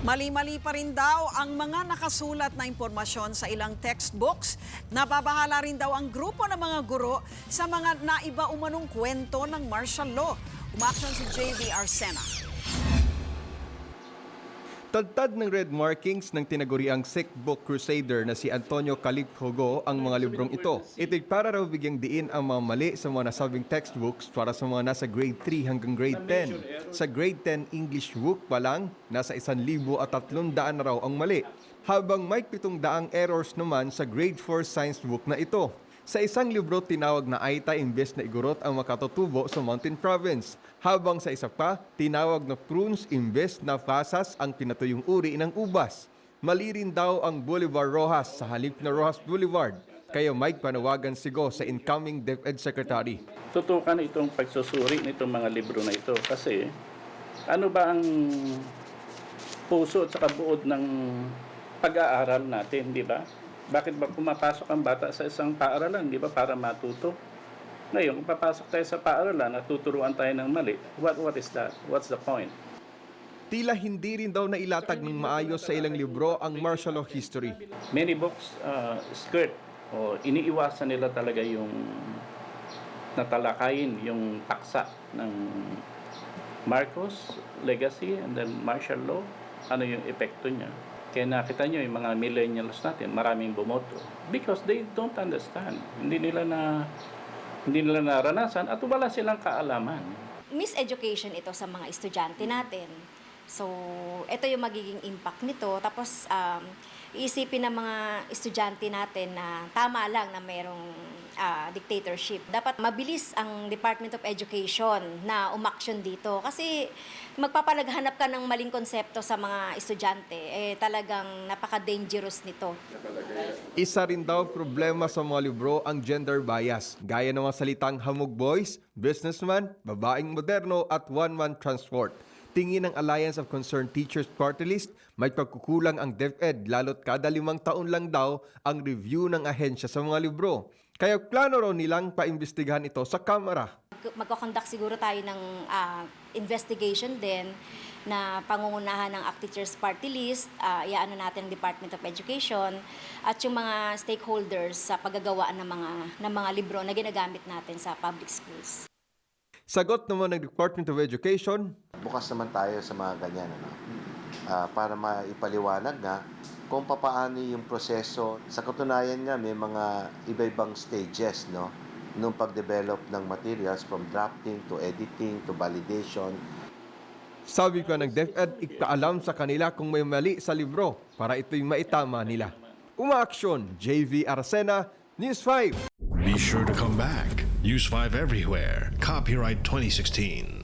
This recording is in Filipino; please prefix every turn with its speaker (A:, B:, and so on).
A: Mali-mali pa rin daw ang mga nakasulat na impormasyon sa ilang textbooks. Nababahala rin daw ang grupo ng mga guro sa mga naiba umanong kwento ng martial law. Umaksyon si JV Arsena.
B: Tagtad ng red markings ng tinaguriang sick book crusader na si Antonio Calip Hugo ang mga librong ito. Ito'y para raw bigyang diin ang mga mali sa mga nasabing textbooks para sa mga nasa grade 3 hanggang grade 10. Sa grade 10 English book pa lang, nasa 1,000 at 300 na raw ang mali. Habang may 700 errors naman sa grade 4 science book na ito. Sa isang libro tinawag na Aita imbes na igurot ang makatutubo sa Mountain Province. Habang sa isa pa, tinawag na prunes imbes na pasas ang pinatuyong uri ng ubas. Mali rin daw ang Boulevard Rojas sa halip na Rojas Boulevard. Kaya Mike panawagan sigo sa incoming DepEd Secretary.
C: tutukan itong pagsusuri nitong mga libro na ito kasi ano ba ang puso at saka buod ng pag-aaral natin, di ba? Bakit ba pumapasok ang bata sa isang paaralan, di ba, para matuto? Ngayon, kung papasok tayo sa paaralan at tuturuan tayo ng mali, what, what is that? What's the point?
B: Tila hindi rin daw nailatag ng maayos sa ilang libro ang martial law history.
C: Many books uh, skirt o iniiwasan nila talaga yung natalakayin yung taksa ng Marcos legacy and then martial law ano yung epekto niya kaya nakita nyo yung mga millennials natin maraming bumoto. Because they don't understand. Hindi nila na hindi nila naranasan at wala silang kaalaman.
D: Miseducation ito sa mga estudyante natin. So, ito yung magiging impact nito. Tapos, um, iisipin ng mga estudyante natin na tama lang na mayroong ah, dictatorship. Dapat mabilis ang Department of Education na umaksyon dito. Kasi magpapalaghanap ka ng maling konsepto sa mga estudyante. Eh, talagang napaka-dangerous nito.
B: Isa rin daw problema sa mga libro ang gender bias, gaya ng mga salitang hamog boys, businessman, babaeng moderno at one-man transport. Tingin ng Alliance of Concerned Teachers Party List, may pagkukulang ang DepEd lalo't kada limang taon lang daw ang review ng ahensya sa mga libro. Kaya plano raw nilang paimbestigahan ito sa Kamara.
D: magkakondak siguro tayo ng ah, investigation din na pangungunahan ng ACT Teachers Party List, uh, iaano natin ang Department of Education at yung mga stakeholders sa paggagawa ng mga ng mga libro na ginagamit natin sa public schools.
B: Sagot naman ng Department of Education,
E: bukas naman tayo sa mga ganyan ano Ah, para maipaliwanag nga kung papaano yung proseso sa katunayan nga may mga iba-ibang stages no nung pag-develop ng materials from drafting to editing to validation
B: sabi ko ng DepEd, ikaalam sa kanila kung may mali sa libro para ito'y maitama nila. Umaaksyon, JV Arcena, News 5.
F: Be sure to come back. Use 5 everywhere. Copyright 2016.